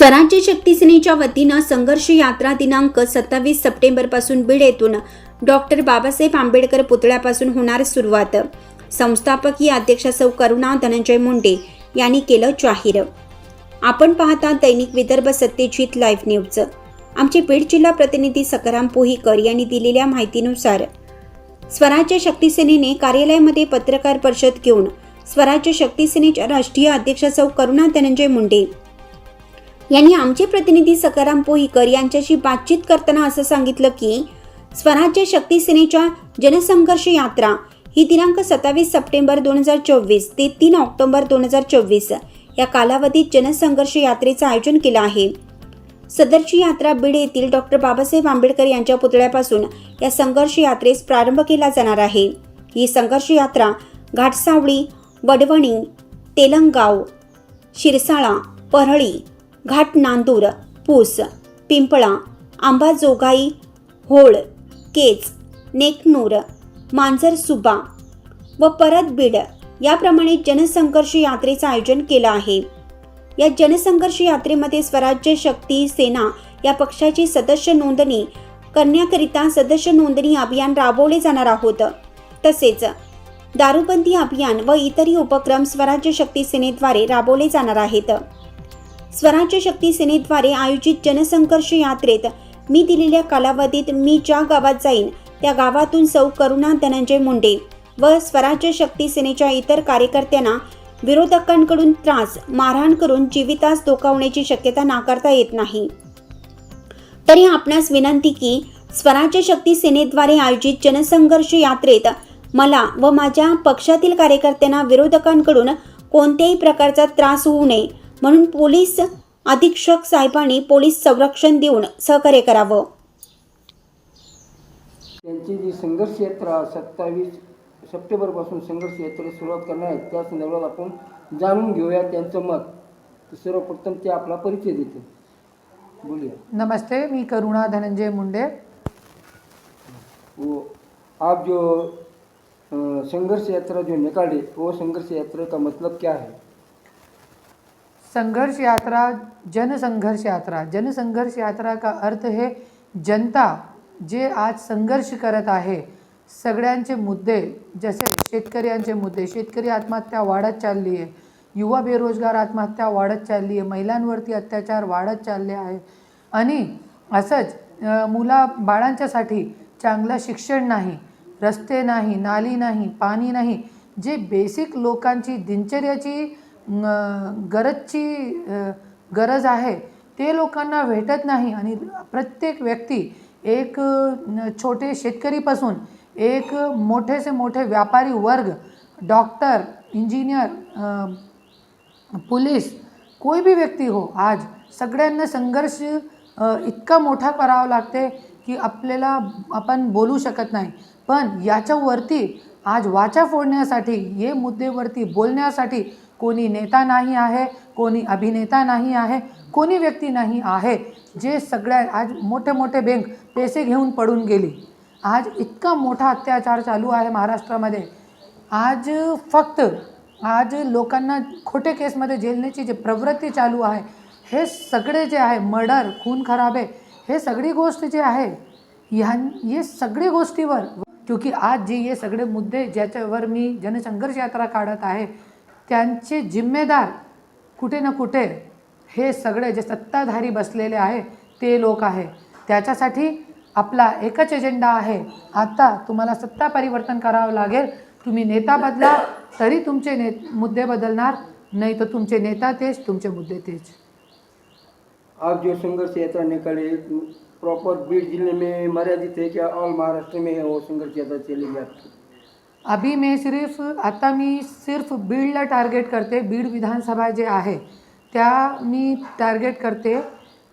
स्वराज्य शक्ती सेनेच्या वतीनं संघर्ष यात्रा दिनांक सत्तावीस सप्टेंबरपासून बीड येथून डॉक्टर बाबासाहेब आंबेडकर पुतळ्यापासून होणार सुरुवात. संस्थापकीय अध्यक्ष सौ. करुणा धनंजय मुंडे यांनी केलं जाहीर. आपण पाहता दैनिक विदर्भ सत्यजित लाईव्ह न्यूज. आमचे बीड जिल्हा प्रतिनिधी सकाराम पोहीकर यांनी दिलेल्या माहितीनुसार स्वराज्य शक्ती सेनेने कार्यालयामध्ये पत्रकार परिषद घेऊन स्वराज्य शक्ती सेनेच्या राष्ट्रीय अध्यक्ष सौ. करुणा धनंजय मुंडे यांनी आमचे प्रतिनिधी सकाराम पोहीकर यांच्याशी बातचीत करताना असं सांगितलं की स्वराज्य शक्ती सेनेच्या जनसंघर्ष यात्रा ही दिनांक सत्तावीस सप्टेंबर दोन हजार चोवीस ते तीन ऑक्टोबर दोन हजार चोवीस या कालावधीत जनसंघर्ष यात्रेचं आयोजन केलं आहे. सदरची यात्रा बीड येथील डॉक्टर बाबासाहेब आंबेडकर यांच्या पुतळ्यापासून या संघर्ष यात्रेस प्रारंभ केला जाणार आहे. ही संघर्ष यात्रा घाटसावळी वडवणी तेलंगाव शिरसाळा परळी घाट नांदूर पूस पिंपळा आंबाजोगाई होळ केज नेकनूर मांजर सुबा व परत बीड याप्रमाणे जनसंघर्ष यात्रेचं आयोजन केलं आहे. या जनसंघर्ष यात्रेमध्ये स्वराज्य शक्ती सेना या पक्षाची सदस्य नोंदणी करण्याकरिता सदस्य नोंदणी अभियान राबवले जाणार आहोत. तसेच दारूबंदी अभियान व इतरही उपक्रम स्वराज्य शक्ती सेनेद्वारे राबवले जाणार आहेत. स्वराज्य शक्ती सेनेद्वारे आयोजित जनसंघर्ष यात्रेत मी दिलेल्या कालावधीत मी ज्या गावात जाईन त्या गावातून सौ करुणा धनंजय मुंडे व स्वराज्य शक्ती सेनेच्या इतर कार्यकर्त्यांना विरोधकांकडून त्रास मारहाण करून जीवितास धोकावण्याची शक्यता नाकारता येत नाही. तरी आपणास विनंती की स्वराज्य शक्ती सेनेद्वारे आयोजित जनसंघर्ष यात्रेत मला व माझ्या पक्षातील कार्यकर्त्यांना विरोधकांकडून कोणत्याही प्रकारचा त्रास होऊ नये म्हणून पोलीस अधीक्षक साहेबांनी पोलीस संरक्षण देऊन सहकार्य करावं. त्यांची जी संघर्ष यात्रा सत्तावीस सप्टेंबरपासून संघर्ष यात्रेला सुरुवात करणार आहे त्या संदर्भात आपण जाणून घेऊया त्यांचं मत. सर्वप्रथम ते आपला परिचय देते बोलिए नमस्ते मी करुणा धनंजय मुंडे. वो आप जो संघर्ष यात्रा जो निकाले वो संघर्ष यात्रा का मतलब क्या है? संघर्ष यात्रा जनसंघर्ष यात्रा. जनसंघर्ष यात्रा का अर्थ हे जनता जे आज संघर्ष करत आहे सगळ्यांचे मुद्दे जसे शेतकऱ्यांचे मुद्दे शेतकरी आत्महत्या वाढत चालली आहे युवा बेरोजगार आत्महत्या वाढत चालली आहे महिलांवरती अत्याचार वाढत चालले आहे. आणि असंच मुला बाळांच्यासाठी चांगलं शिक्षण नाही रस्ते नाही नाली नाही पाणी नाही जे बेसिक लोकांची दिनचर्याची गरजची गरज आहे. ते लोकांना भेटत नाही आणि प्रत्येक व्यक्ती एक छोटे शेतकरीपासून एक मोठेसे मोठे व्यापारी वर्ग डॉक्टर इंजिनियर अं, पुलिस कोई भी व्यक्ती हो आज सगळ्यांना संघर्ष इतका मोठा करावा लागते की आपल्याला आपण बोलू शकत नाही. पण याच्यावरती आज वाचा फोडण्यासाठी हे मुद्देवरती बोलण्यासाठी कोणी नेता नाही आहे कोणी अभिनेता नाही आहे कोणी व्यक्ती नाही आहे जे सगळ्या आज मोठे मोठे बँक पैसे घेऊन पडून गेली. आज इतका मोठा अत्याचार चालू आहे महाराष्ट्रामध्ये. आज फक्त आज लोकांना खोटे केसमध्ये जेलण्याची जे प्रवृत्ती चालू आहे हे सगळे जे आहे मर्डर खून खराबे हे सगळी गोष्ट जे आहे ह्यां हे सगळे गोष्टीवर क्योंकि आज जे हे सगळे मुद्दे ज्याच्यावर मी जनसंघर्ष यात्रा काढत आहे त्यांचे जिम्मेदार कुठे ना कुठे हे सगळे जे सत्ताधारी बसलेले आहे ते लोक आहे. त्याच्यासाठी आपला एकच एजेंडा आहे. आता तुम्हाला सत्ता परिवर्तन करावं लागेल. तुम्ही नेता बदला तरी तुमचे ने मुद्दे बदलणार नाही तर तुमचे नेता तेच तुमचे मुद्दे तेच. आप जो संघर्ष यात्रा निकाले प्रॉपर बीड जिले में मर्यादित है क्या ऑल महाराष्ट्र में है वो संघर्ष यात्रा चलेगी आपकी अभी मैं सिर्फ आता मी सिर्फ बीडला टार्गेट करते बीड विधानसभा जे आहे त्या मी टार्गेट करते.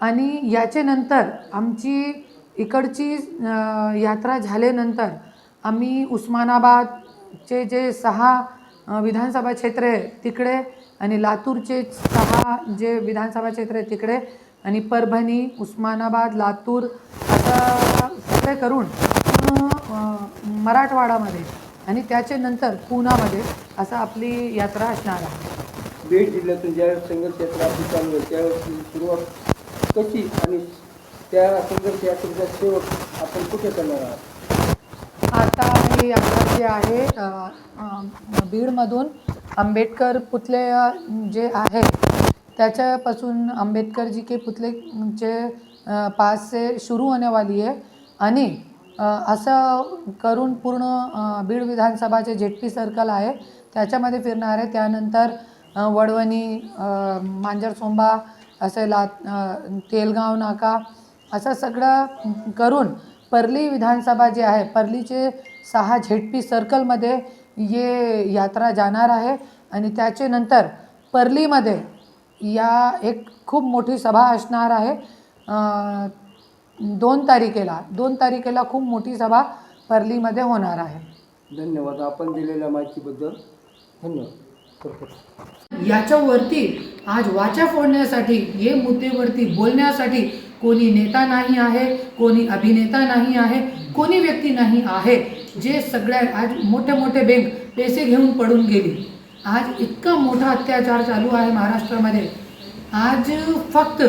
आणि याच्यानंतर आमची इकडची यात्रा झाल्यानंतर आम्ही उस्मानाबादचे जे सहा विधानसभा क्षेत्र आहे तिकडे आणि लातूरचे सहा जे विधानसभा क्षेत्र आहे तिकडे आणि परभणी उस्मानाबाद लातूर असं सगळे करून मराठवाडामध्ये. आणि त्याच्यानंतर पुण्यामध्ये असं आपली यात्रा असणार आहे. बीड जिल्ह्यातून ज्यावेळेस संघर्ष यात्रा आपली चालू आहे त्यावेळेस सुरुवात कशी आणि त्या संघर्ष यात्रेचा शेवट आपण कुठे करणार आहात? आता ही यात्रा जी आहे अ, अ, बीडमधून आंबेडकर पुतळे अ, जे आहे त्याच्यापासून आंबेडकर जी के पुतले चे पास से शुरू होने वाली है आणि असं करून पूर्ण बीड विधानसभाचे जेटपी सर्कल आहे त्याच्यामध्ये फिरणार आहे. त्यानंतर वडवणी मांजर मांजरसोंबा असे ला तेलगाव नाका असं सगळं करून परली विधानसभा जी आहे परलीचे सहा झेडपी सर्कलमध्ये ये यात्रा जाणार आहे. आणि त्याचे नंतर परलीमध्ये या एक खूप मोठी सभा असणार आहे. दोन तारखेला दोन तारखेला खूप मोठी सभा परलीमध्ये होणार आहे. धन्यवाद. आपण दिलेल्या माहितीबद्दल धन्यवाद. याच्यावरती आज वाचा फोडण्यासाठी हे मुद्देवरती बोलण्यासाठी कोणी नेता नाही आहे कोणी अभिनेता नाही आहे कोणी व्यक्ती नाही आहे जे सगळ्या आज मोठे मोठे बँक पैसे घेऊन पडून गेली. आज इतका मोठा अत्याचार चालू आहे महाराष्ट्रामध्ये. आज फक्त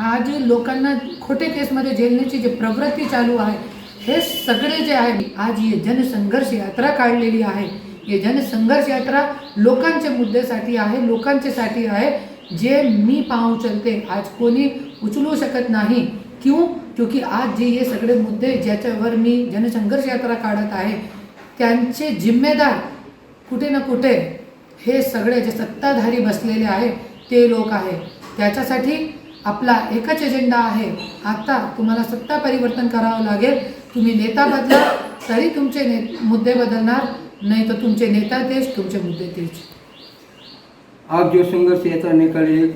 आज लोकांना खोटे केसमध्ये झेलण्याची जी प्रवृत्ती चालू आहे हे सगळे जे आहे आज ही जनसंघर्ष यात्रा काढलेली आहे. ये जनसंघर्ष यात्रा लोकांच्या मुद्द्यासाठी आहे लोकांच्यासाठी आहे. जे मी पाहू चलते आज कोणी उचलू शकत नाही. क्यों? क्योंकि आज जे हे सगळे मुद्दे ज्याच्यावर मी जनसंघर्ष यात्रा काढत आहे त्यांचे जिम्मेदार कुठे ना कुठे हे सगळे जे सत्ताधारी बसलेले आहे ते लोक आहे. त्याच्यासाठी आपला एकच एजेंडा आहे. आता तुम्हाला सत्ता परिवर्तन करावं लागेल. तुम्ही नेता बदला तरी तुमचे ने मुद्दे बदलणार. नाही तर तुमचे नेता तेच तुमचे मुद्दे तेच आप जो संघर्ष यात्रा निकाली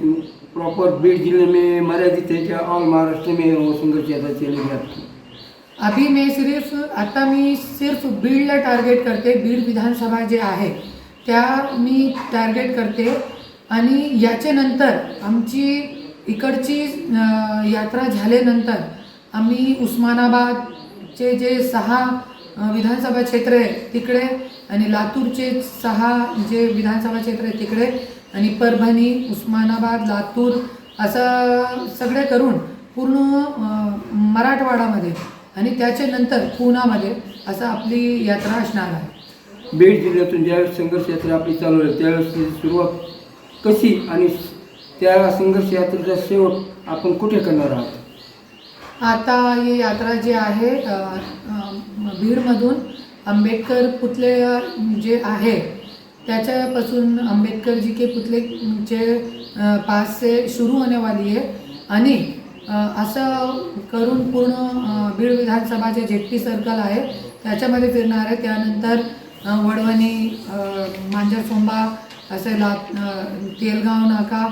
प्रॉपर बीड जिले में मर्यादित है क्या ऑल महाराष्ट्र में वो संघर्ष यात्रा चलेगी आपकी अभी मैं सिर्फ आता मी सिर्फ बीडला टार्गेट करते. बीड विधानसभा जे आहे त्या मी टार्गेट करते. आणि याच्यानंतर आमची इकडची यात्रा झाल्यानंतर आम्ही उस्मानाबादचे जे सहा विधानसभा क्षेत्र आहे तिकडे आणि लातूरचे सहा जे विधानसभा क्षेत्र आहे तिकडे आणि परभणी उस्मानाबाद लातूर असं सगळे करून पूर्ण मराठवाडामध्ये आणि त्याच्यानंतर पुण्यामध्ये असं आपली यात्रा असणार आहे. बीड जिल्ह्यातून ज्यावेळेस संघर्ष यात्रा आपली चालू आहे त्यावेळेस सुरुवात कशी आणि त्या संघर्ष यात्रेचा शेवट आपण कुठे करणार आहोत? आता ही यात्रा जी आहे अ, अ, बीडमधून आंबेडकर पुतळे जे आहे त्याच्यापासून आंबेडकर जी के पुतले जे अ, पास से सुरू होने वाली आणि अ, असं करून पूर्ण अ, बीड विधानसभाचे जेट्टी सर्कल आहे त्याच्यामध्ये फिरणार आहे. त्यानंतर अ, वडवणी अ, मांजरसोंबा असे ला अ, तेलगाव नाका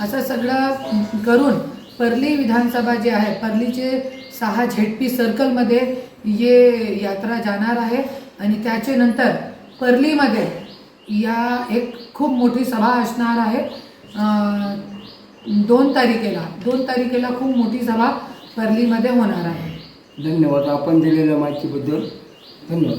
असं सगळं करून परली विधानसभा जी आहे परलीचे सहा झेडपी सर्कलमध्ये ये यात्रा जाणार आहे आणि त्याचे नंतर परलीमध्ये या एक खूप मोठी सभा असणार आहे. दोन तारखेला दोन तारखेला खूप मोठी सभा परलीमध्ये होणार आहे. धन्यवाद. आपण दिलेल्या माहितीबद्दल धन्यवाद.